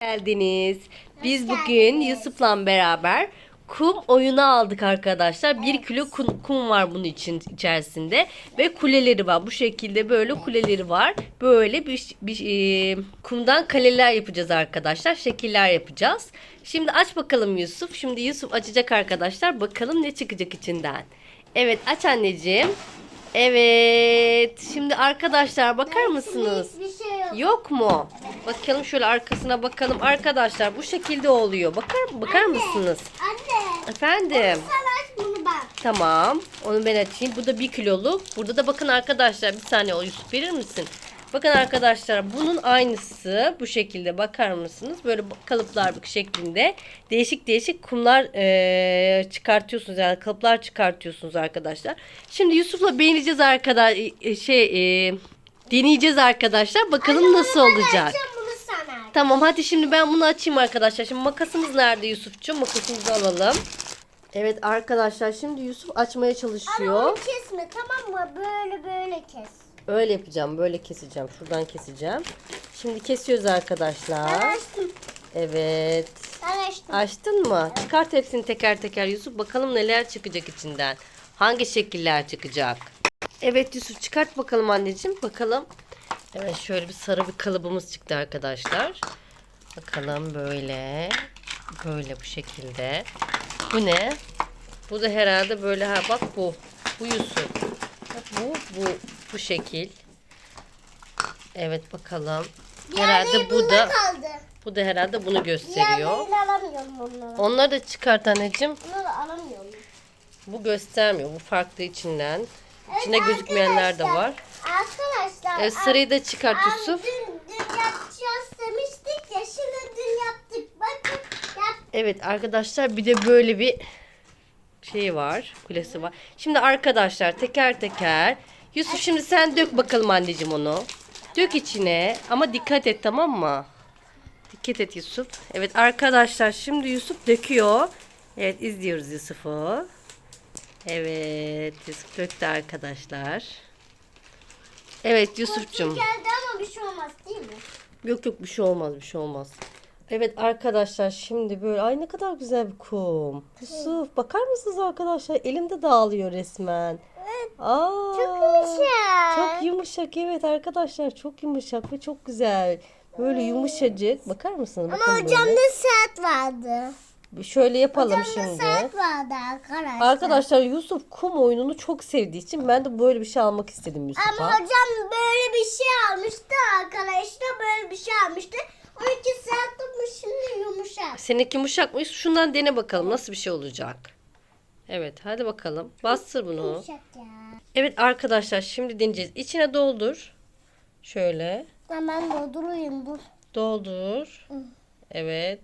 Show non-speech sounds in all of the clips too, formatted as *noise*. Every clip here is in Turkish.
geldiniz. Biz bugün. Yusuf'la beraber kum oyunu aldık arkadaşlar. Bir kilo kum, kum var bunun için içerisinde ve kuleleri var. Bu şekilde böyle kuleleri var. Böyle bir, bir e, kumdan kaleler yapacağız arkadaşlar. Şekiller yapacağız. Şimdi aç bakalım Yusuf. Şimdi Yusuf açacak arkadaşlar. Bakalım ne çıkacak içinden. Evet aç anneciğim. Evet. Şimdi arkadaşlar bakar mısınız? Hiçbir şey yok. Yok mu? Bakalım şöyle arkasına bakalım. Arkadaşlar bu şekilde oluyor. Bakar bakar mısınız? Anne. Efendim. Sen aç bunu bak. Tamam. Onu ben açayım. Bu da bir kiloluk. Burada da bakın arkadaşlar bir saniye o Yusuf verir misin? Bakın arkadaşlar bunun aynısı bu şekilde bakar mısınız? Böyle kalıplar şeklinde değişik değişik kumlar eee, çıkartıyorsunuz yani kalıplar çıkartıyorsunuz arkadaşlar. Şimdi Yusuf'la beğeneceğiz arkadaş şey eee, deneyeceğiz arkadaşlar. Bakalım nasıl Ben olacak. Tamam hadi şimdi ben bunu açayım arkadaşlar. Şimdi makasımız nerede Yusuf'cuğum? Makasımızı alalım. Evet arkadaşlar şimdi Yusuf açmaya Ama çalışıyor. onu kesme tamam mı? Böyle böyle kes. Öyle yapacağım. Böyle keseceğim. Şuradan keseceğim. Şimdi kesiyoruz Ben arkadaşlar. açtım. Evet. Ben açtım. Açtın mı? Çıkart hepsini teker teker Yusuf. Bakalım neler çıkacak içinden. Hangi şekiller çıkacak? Evet Yusuf çıkart bakalım anneciğim. Bakalım. Evet şöyle bir sarı bir kalıbımız çıktı arkadaşlar. Bakalım böyle. Böyle bu şekilde. Bu ne? Bu da herhalde böyle ha bak bu. Bu Yusuf. Bak bu bu bu şekil. Evet bakalım. Herhalde bu da kaldı. bu da herhalde bunu gösteriyor. Diğerlerini alamıyorum onları. Onları da çıkart anneciğim. Onları alamıyorum. Bu göstermiyor. Bu farklı içinden. Evet, İçinde gözükmeyenler de var. Arkadaşlar. Evet, sarıyı da çıkart Aa, Yusuf. Dün, dün yapacağız demiştik ya. Şimdi dün yaptık. Bakın yap. Evet arkadaşlar bir de böyle bir şey var. Kulesi var. Şimdi arkadaşlar teker teker. Yusuf şimdi sen dök bakalım anneciğim onu. Dök içine ama dikkat et tamam mı? Dikkat et Yusuf. Evet arkadaşlar şimdi Yusuf döküyor. Evet izliyoruz Yusuf'u. Evet Yusuf döktü arkadaşlar. Evet Yusuf'cum. Geldi ama bir şey olmaz değil mi? Yok yok bir şey olmaz bir şey olmaz. Evet arkadaşlar şimdi böyle ay ne kadar güzel bir kum. Yusuf bakar mısınız arkadaşlar elimde dağılıyor resmen. Aa, Çok yumuşak. Çok yumuşak evet arkadaşlar çok yumuşak ve çok güzel. Böyle yumuşacık. Bakar mısınız? Ama Bakın hocamda böyle. saat vardı. Şöyle yapalım Hocamda şimdi. saat vardı arkadaşlar. Arkadaşlar Yusuf kum oyununu çok sevdiği için ben de böyle bir şey almak istedim Yusuf'a. Ama hocam böyle bir şey almıştı arkadaşlar. Böyle bir şey almıştı. 12 saat tutmuş şimdi yumuşak. Seninki yumuşak mı? Şundan dene bakalım nasıl bir şey olacak. Evet hadi bakalım. Bastır bunu. Evet arkadaşlar şimdi deneyeceğiz. İçine doldur. Şöyle. Hemen doldurayım dur. Doldur. Evet.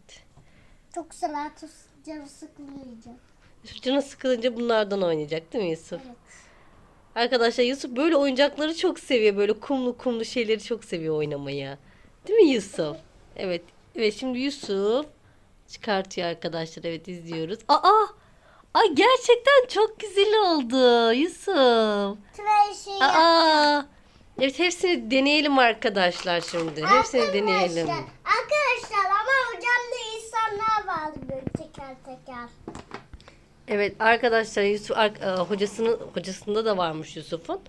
Çok salat canı sıkılmayacak. Yusuf canı sıkılınca bunlardan oynayacak değil mi Yusuf? Arkadaşlar Yusuf böyle oyuncakları çok seviyor. Böyle kumlu kumlu şeyleri çok seviyor oynamayı. Değil mi Yusuf? Evet. Evet şimdi Yusuf çıkartıyor arkadaşlar. Evet izliyoruz. Aa! Ay gerçekten çok güzel oldu Yusuf. Tıraşı Aa! Evet hepsini deneyelim arkadaşlar şimdi. Hepsini deneyelim. Arkadaşlar, ama hocamda insanlar vardı böyle teker teker. Evet arkadaşlar Yusuf ar- e, hocasının hocasında da varmış Yusuf'un.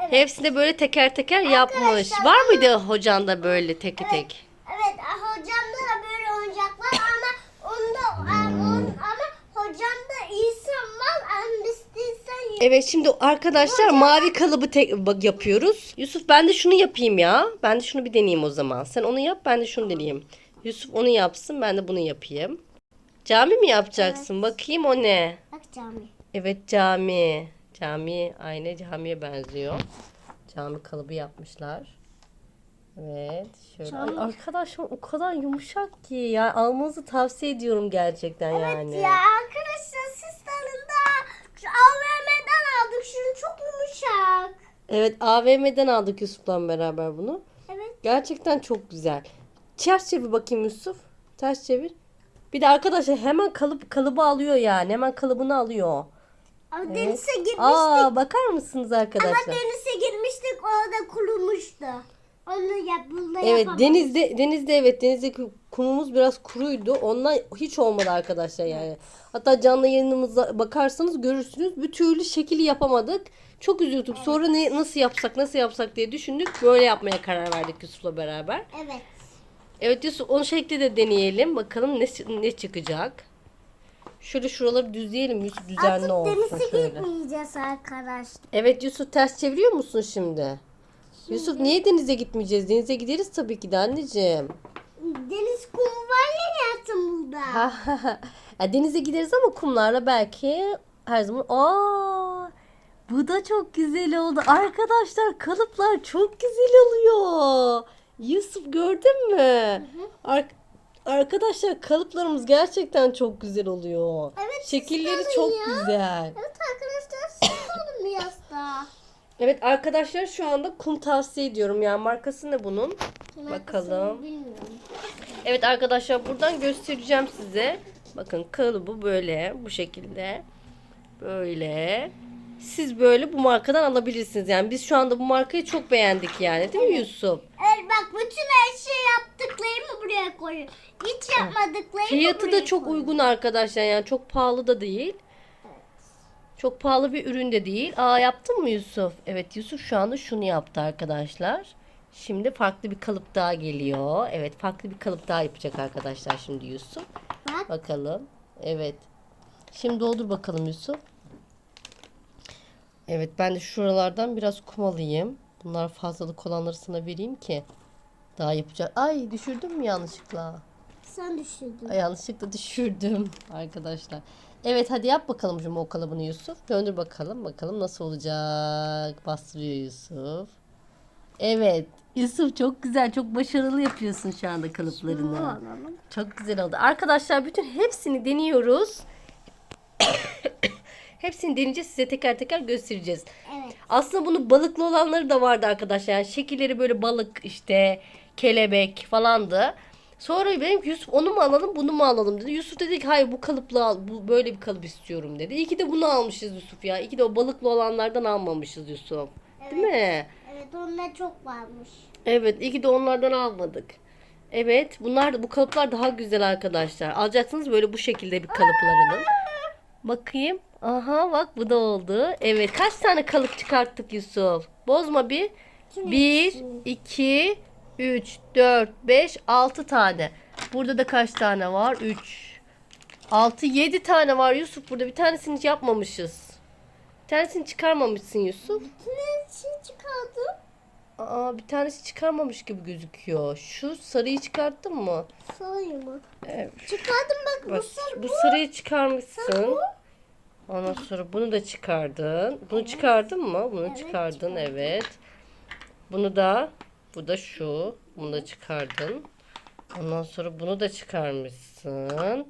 Evet. Hepsini böyle teker teker yapmış. Var mıydı hocanda böyle tek tek? Evet ah, hocamda da böyle oyuncaklar ama onda am- on, ama hocamda insan var annesiysen Evet şimdi arkadaşlar mavi kalıbı tek bak yapıyoruz. Yusuf ben de şunu yapayım ya. Ben de şunu bir deneyeyim o zaman. Sen onu yap ben de şunu deneyeyim. Yusuf onu yapsın ben de bunu yapayım. Cami mi yapacaksın? Bakayım o ne? Bak cami. Evet cami. Cami aynı camiye benziyor. Cami kalıbı yapmışlar. Evet. Şöyle. Ay, arkadaşlar o kadar yumuşak ki ya almanızı tavsiye ediyorum gerçekten yani. Ya arkadaşlar siz tadında şu AVM'den aldık şunu çok yumuşak. Evet AVM'den aldık Yusuf'la beraber bunu. Evet. Gerçekten çok güzel. Ters çevir bakayım Yusuf. Ters çevir. Bir de arkadaşlar hemen kalıp kalıbı alıyor yani. Hemen kalıbını alıyor. Ama Evet. denize girmiştik. Aa bakar mısınız Ama arkadaşlar? denize girmiştik orada kurumuştu. Onu yap, bunu Evet yapamadık. denizde denizde evet denizde kumumuz biraz kuruydu. Ondan hiç olmadı arkadaşlar yani. Hatta canlı yayınımıza bakarsanız görürsünüz. Bir türlü şekil yapamadık. Çok üzüldük. Sonra ne nasıl yapsak nasıl yapsak diye düşündük. Böyle yapmaya karar verdik Yusuf'la beraber. Evet. Evet Yusuf o şekli de deneyelim. Bakalım ne, ne çıkacak. Şöyle şuraları düzleyelim Yusuf düzenli Artık olsun denize şöyle. gitmeyeceğiz arkadaşlar. Evet Yusuf ters çeviriyor musun şimdi? Yusuf niye denize gitmeyeceğiz? Denize gideriz tabii ki de anneciğim. Deniz kumu var ya hayatım burada. ya denize gideriz ama kumlarla belki her zaman. Aa! Bu da çok güzel oldu. Arkadaşlar kalıplar çok güzel oluyor. Yusuf gördün mü? Ar- arkadaşlar kalıplarımız gerçekten çok güzel oluyor. Evet, Şekilleri çok ya. güzel. Evet arkadaşlar siz olun biraz daha. Evet arkadaşlar şu anda kum tavsiye ediyorum. Yani markası ne bunun? Bakalım. Bilmiyorum. Evet arkadaşlar buradan göstereceğim size. Bakın kalıbı böyle bu şekilde. Böyle. Siz böyle bu markadan alabilirsiniz. Yani biz şu anda bu markayı çok beğendik yani değil mi Yusuf? Evet bak bütün her şey yaptıklarımı buraya koyuyorum. Hiç yapmadıklarımı Fiyatı da çok koyuyorum. uygun arkadaşlar yani çok pahalı da değil. Çok pahalı bir ürün de değil. Aa yaptın mı Yusuf? Evet Yusuf şu anda şunu yaptı arkadaşlar. Şimdi farklı bir kalıp daha geliyor. Evet farklı bir kalıp daha yapacak arkadaşlar şimdi Yusuf. Bak Bakalım. Evet. Şimdi doldur bakalım Yusuf. Evet ben de şuralardan biraz kum alayım. Bunlar fazlalık olanları sana vereyim ki daha yapacak. Ay düşürdüm mü yanlışlıkla? sen düşürdün. Ay, yanlışlıkla düşürdüm *laughs* arkadaşlar. Evet hadi yap bakalım şu o kalıbını Yusuf. Döndür bakalım. Bakalım nasıl olacak. Bastırıyor Yusuf. Evet. Yusuf çok güzel, çok başarılı yapıyorsun şu anda kalıplarını. alalım. Çok güzel oldu. Arkadaşlar bütün hepsini deniyoruz. *coughs* hepsini deneyeceğiz. Size teker teker göstereceğiz. Evet. Aslında bunu balıklı olanları da vardı arkadaşlar. Yani şekilleri böyle balık işte kelebek falandı. Sonra benim Yusuf onu mu alalım bunu mu alalım dedi. Yusuf dedi ki hayır bu kalıplı al. Bu böyle bir kalıp istiyorum dedi. İyi ki de bunu almışız Yusuf ya. İyi ki de o balıklı olanlardan almamışız Yusuf. Değil mi? Evet onda çok varmış. Evet, iyi ki de onlardan almadık. Evet, bunlar da bu kalıplar daha güzel arkadaşlar. Alacaksınız böyle bu şekilde bir kalıplar alın. Bakayım. Aha bak bu da oldu. Evet, kaç tane kalıp çıkarttık Yusuf? Bozma bir. Kim 1, yapsın? 2, 3, 4, 5, 6 tane. Burada da kaç tane var? 3, 6, 7 tane var Yusuf. Burada bir tanesini hiç yapmamışız. Bir tanesini çıkarmamışsın Yusuf. Her şeyi çıkardım. Aa bir tanesi çıkarmamış gibi gözüküyor. Şu sarıyı çıkarttın mı? Sayı mı? Evet. Çıkardım bak, Bak, bu sarı bu sarıyı çıkarmışsın. Ondan sonra bunu da çıkardın. Bunu çıkardın mı? Bunu Evet, çıkardın çıkardım. evet. Bunu da bu da şu. Bunu da çıkardın. Ondan sonra bunu da çıkarmışsın.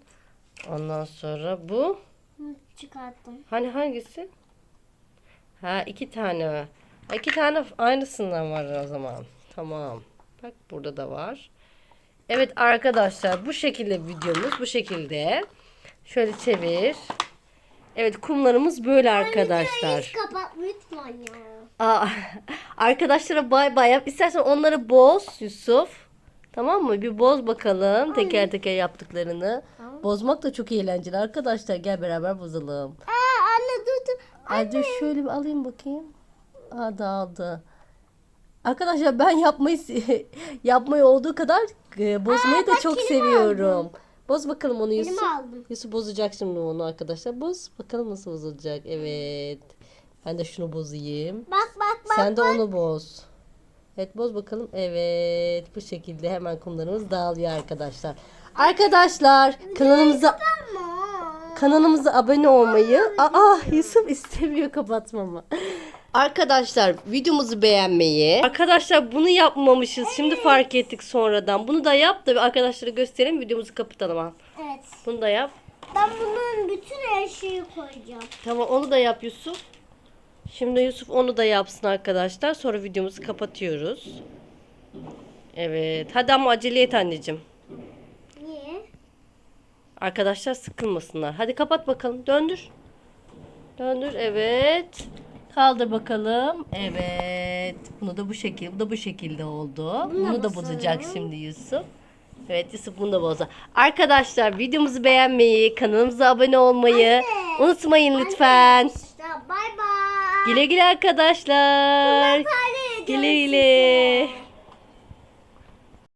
Ondan sonra bu çıkarttım. hani hangisi? Ha iki tane. Ha, İki tane aynısından var o zaman. Tamam. Bak burada da var. Evet arkadaşlar bu şekilde videomuz bu şekilde. Şöyle çevir. Evet kumlarımız böyle arkadaşlar. Hiç kapat lütfen ya. Aa, *laughs* arkadaşlara bay bay yap. İstersen onları boz Yusuf. Tamam mı? Bir boz bakalım teker teker yaptıklarını. Bozmak da çok eğlenceli arkadaşlar. Gel beraber bozalım. Aa anne dur dur. Ay dur şöyle bir alayım bakayım. Aa dağıldı. Arkadaşlar ben yapmayı *laughs* yapmayı olduğu kadar e, bozmayı da bak çok seviyorum. Boz bakalım onu Yusuf. Aldım. Yusuf bozacak şimdi onu arkadaşlar. Boz bakalım nasıl bozulacak. Evet. Ben de şunu bozayım. Bak bak bak. Sen de onu boz. Evet boz bakalım. Evet bu şekilde hemen kumlarımız dağılıyor arkadaşlar. Arkadaşlar kanalımıza. Kanalımıza abone olmayı. Aa Yusuf istemiyor kapatmamı. Arkadaşlar videomuzu beğenmeyi. Arkadaşlar bunu yapmamışız. Şimdi fark ettik sonradan. Bunu da yap da arkadaşlara gösterelim. Videomuzu kapatalım ha. Evet. Bunu da yap. Ben bunun bütün her şeyi koyacağım. Tamam onu da yap Yusuf. Şimdi Yusuf onu da yapsın arkadaşlar. Sonra videomuzu kapatıyoruz. Evet. Hadi ama acele et anneciğim. Arkadaşlar sıkılmasınlar. Hadi kapat bakalım. Döndür. Döndür. Evet. Kaldır bakalım. Evet. Bunu da bu şekilde, bu da bu şekilde oldu. Bunu da bozacak şimdi Yusuf. Evet Yusuf bunu da bozdu. Arkadaşlar videomuzu beğenmeyi, kanalımıza abone olmayı Anne. unutmayın lütfen. İşte bay bay. Güle güle arkadaşlar. Güle güle.